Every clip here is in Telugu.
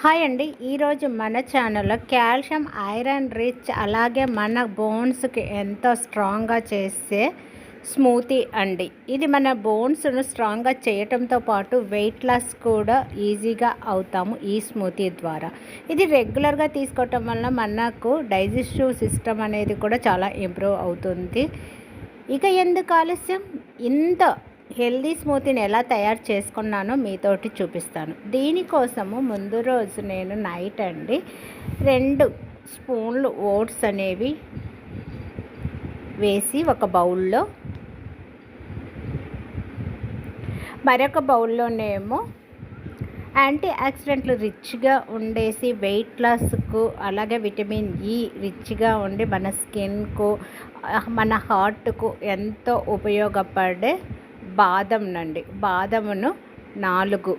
హాయ్ అండి. ఈరోజు మన ఛానల్లో కాల్షియం ఐరన్ రిచ్ అలాగే మన బోన్స్కి ఎంతో స్ట్రాంగ్గా చేసే స్మూతీ అండి. ఇది మన బోన్స్ను స్ట్రాంగ్గా చేయటంతో పాటు వెయిట్ లాస్ కూడా ఈజీగా అవుతాము ఈ స్మూతీ ద్వారా. ఇది రెగ్యులర్గా తీసుకోవటం వల్ల మనకు డైజెస్టివ్ సిస్టమ్ అనేది కూడా చాలా ఇంప్రూవ్ అవుతుంది. ఇక ఎందుకు ఆలస్యం ఇంత హెల్దీ స్మూతీని ఎలా తయారు చేసుకున్నానో మీతోటి చూపిస్తాను. దీనికోసము ముందు రోజు నేను నైట్ అండి రెండు స్పూన్లు ఓట్స్ అనేవి వేసి ఒక బౌల్లో మరొక బౌల్లోనేమో యాంటీ ఆక్సిడెంట్లు రిచ్గా ఉండేసి వెయిట్ లాస్కు అలాగే విటమిన్ ఈ రిచ్గా ఉండి మన స్కిన్కు మన హార్ట్కు ఎంతో ఉపయోగపడే బాదం నండి బాదమును నాలుగు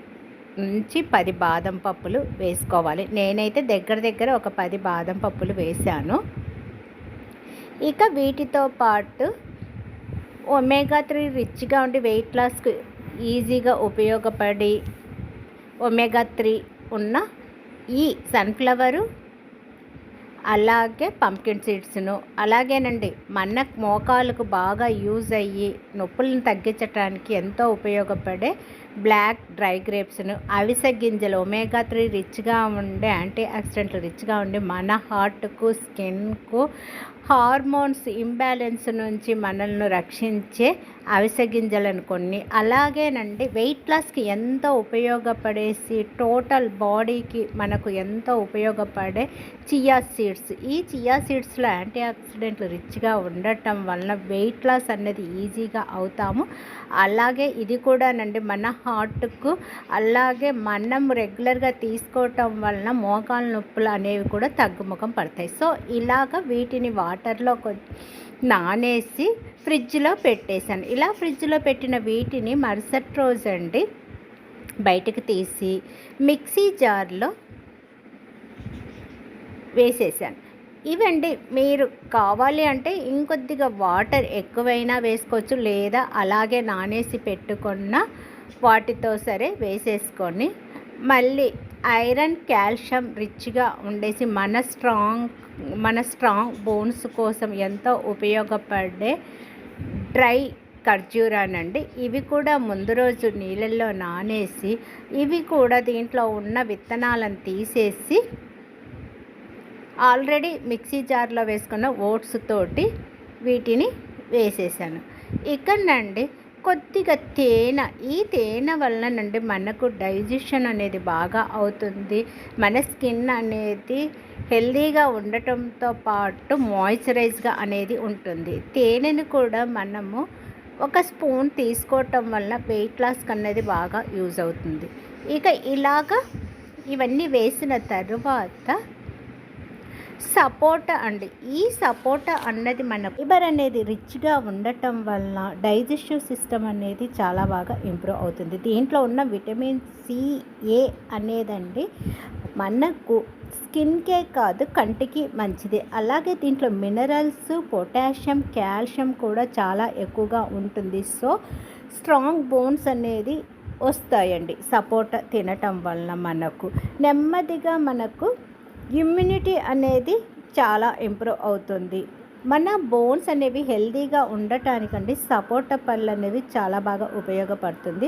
నుంచి పది బాదం పప్పులు వేసుకోవాలి. నేనైతే దగ్గర దగ్గర ఒక పది బాదం పప్పులు వేశాను ఇక వీటితో పాటు ఒమేగా త్రీ రిచ్గా ఉండి వెయిట్ లాస్కి ఈజీగా ఉపయోగపడి ఒమేగా త్రీ ఉన్న ఈ సన్ఫ్లవరు అలాగే పంకిన్ సీడ్స్ను అలాగేనండి. మన మోకాలకు బాగా యూజ్ అయ్యి నొప్పులను తగ్గించడానికి ఎంతో ఉపయోగపడే బ్లాక్ డ్రై గ్రేప్స్ను అవిసె గింజలు ఒమేగా త్రీ రిచ్గా ఉండే యాంటీ ఆక్సిడెంట్లు రిచ్గా ఉండి మన హార్ట్కు స్కిన్కు హార్మోన్స్ ఇంబ్యాలెన్స్ నుంచి మనల్ని రక్షించే అవిసె గింజలను కొన్ని. అలాగేనండి వెయిట్ లాస్కి ఎంతో ఉపయోగపడేసి టోటల్ బాడీకి మనకు ఎంతో ఉపయోగపడే చియా సీడ్స్. ఈ చియా సీడ్స్లో యాంటీ ఆక్సిడెంట్లు రిచ్గా ఉండటం వలన వెయిట్ లాస్ అనేది ఈజీగా అవుతాము. అలాగే ఇది కూడానండి మన హార్ట్కు అలాగే మనం రెగ్యులర్గా తీసుకోవటం వలన మోకాల నొప్పులు అనేవి కూడా తగ్గుముఖం పడతాయి. సో ఇలాగ వీటిని వాటర్లో నానేసి ఫ్రిడ్జ్లో పెట్టేశాను. ఇలా ఫ్రిడ్జ్లో పెట్టిన వీటిని మరుసటి రోజు అండి బయటకు తీసి మిక్సీ జార్లో వేసేసాను ఇవండి మీరు కావాలి అంటే ఇంకొద్దిగా వాటర్ ఎక్కువైనా వేసుకోవచ్చు లేదా అలాగే నానేసి పెట్టుకున్న వాటితో సరే వేసేసుకొని మళ్ళీ ఐరన్ కాల్షియం రిచ్గా ఉండేసి మన స్ట్రాంగ్ మన స్ట్రాంగ్ బోన్స్ కోసం ఎంతో ఉపయోగపడే డ్రై ఖర్జూరానండి ఇవి కూడా ముందు రోజు నీళ్ళల్లో నానేసి ఇవి కూడా దీంట్లో ఉన్న విత్తనాలను తీసేసి ఆల్రెడీ మిక్సీ జార్లో వేసుకున్న ఓట్స్ తోటి వీటిని వేసేసాను. ఇక్కడనండి కొద్దిగా తేనె ఈ తేనె వలనండి మనకు డైజెషన్ అనేది బాగా అవుతుంది. మన స్కిన్ అనేది హెల్దీగా ఉండటంతో పాటు మాయిశ్చరైజ్గా అనేది ఉంటుంది. తేనెను కూడా మనము ఒక స్పూన్ తీసుకోవటం వల్ల వెయిట్ లాస్ అనేది బాగా యూజ్ అవుతుంది. ఇక ఇలాగా ఇవన్నీ వేసిన తరువాత సపోటా అండి. ఈ సపోటా అన్నది మన ఫైబర్ అనేది రిచ్గా ఉండటం వలన డైజెస్టివ్ సిస్టమ్ అనేది చాలా బాగా ఇంప్రూవ్ అవుతుంది. దీంట్లో ఉన్న విటమిన్ సి ఏ అనేదండి మనకు స్కిన్కే కాదు కంటికి మంచిది. అలాగే దీంట్లో మినరల్స్ పొటాషియం కాల్షియం కూడా చాలా ఎక్కువగా ఉంటుంది. సో స్ట్రాంగ్ బోన్స్ అనేది వస్తాయండి సపోటా తినటం వలన మనకు. నెమ్మదిగా మనకు ఇమ్యూనిటీ అనేది చాలా ఇంప్రూవ్ అవుతుంది. మన బోన్స్ అనేవి హెల్తీగా ఉండటానికండి సపోటా పళ్ళు అనేవి చాలా బాగా ఉపయోగపడుతుంది.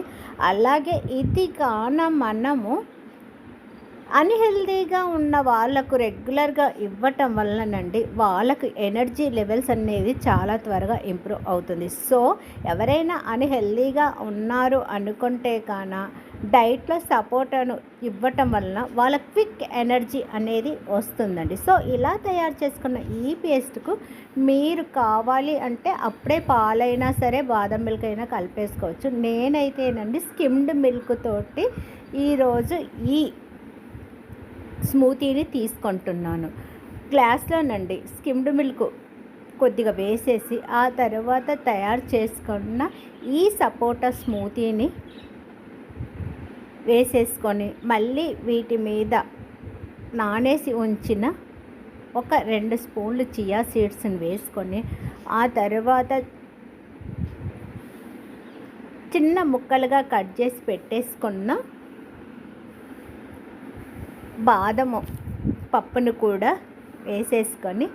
అలాగే ఇది కాన మనము అన్హెల్దీగా ఉన్న వాళ్ళకు రెగ్యులర్గా ఇవ్వటం వలనండి వాళ్ళకు ఎనర్జీ లెవెల్స్ అనేది చాలా త్వరగా ఇంప్రూవ్ అవుతుంది. సో ఎవరైనా అన్హెల్దీగా ఉన్నారు అనుకుంటే కాన డైట్లో సపోర్ట్ను ఇవ్వటం వలన వాళ్ళ క్విక్ ఎనర్జీ అనేది వస్తుందండి. సో ఇలా తయారు చేసుకున్న ఈ పేస్ట్కు మీరు కావాలి అంటే అప్పుడే పాలైనా సరే బాదం మిల్క్ అయినా కలిపేసుకోవచ్చు. నేనైతేనండి స్కిమ్డ్ మిల్క్ తోటి ఈరోజు ఈ స్మూతీని తీసుకుంటున్నాను. గ్లాస్లోనండి స్కిమ్డ్ మిల్క్ కొద్దిగా వేసేసి ఆ తర్వాత తయారు చేసుకున్న ఈ సపోటా స్మూతీని వేసేసుకొని మళ్ళీ వీటి మీద నానేసి ఉంచిన ఒక రెండు స్పూన్లు చియా సీడ్స్ని వేసుకొని ఆ తర్వాత చిన్న ముక్కలుగా కట్ చేసి పెట్టేసుకున్న బాదము పప్పును కూడా వేసేసుకొని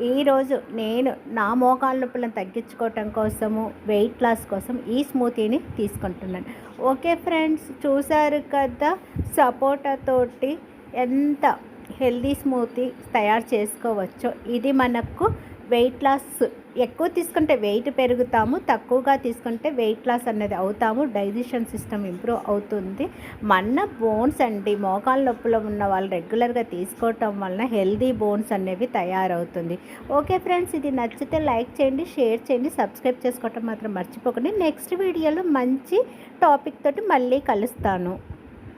ఈరోజు నేను నా మోకాళ్ళ నొప్పులను తగ్గించుకోవటం కోసము వెయిట్ లాస్ కోసం ఈ స్మూతీని తీసుకుంటున్నాను. ఓకే ఫ్రెండ్స్ చూసారు కదా? సపోటా తోటి ఎంత హెల్దీ స్మూతీ తయారు చేసుకోవచ్చో. ఇది మనకు వెయిట్ లాస్ ఎక్కువ తీసుకుంటే వెయిట్ పెరుగుతాము తక్కువగా తీసుకుంటే వెయిట్ లాస్ అనేది అవుతాము డైజెషన్ సిస్టమ్ ఇంప్రూవ్ అవుతుంది. మన బోన్స్ అండి మోకాల నొప్పులో ఉన్న వాళ్ళు రెగ్యులర్గా తీసుకోవటం వలన హెల్దీ బోన్స్ అనేవి తయారవుతుంది. ఓకే ఫ్రెండ్స్ ఇది నచ్చితే లైక్ చేయండి షేర్ చేయండి సబ్స్క్రైబ్ చేసుకోవటం మాత్రం మర్చిపోకండి. నెక్స్ట్ వీడియోలో మంచి టాపిక్ తోటి మళ్ళీ కలుస్తాను.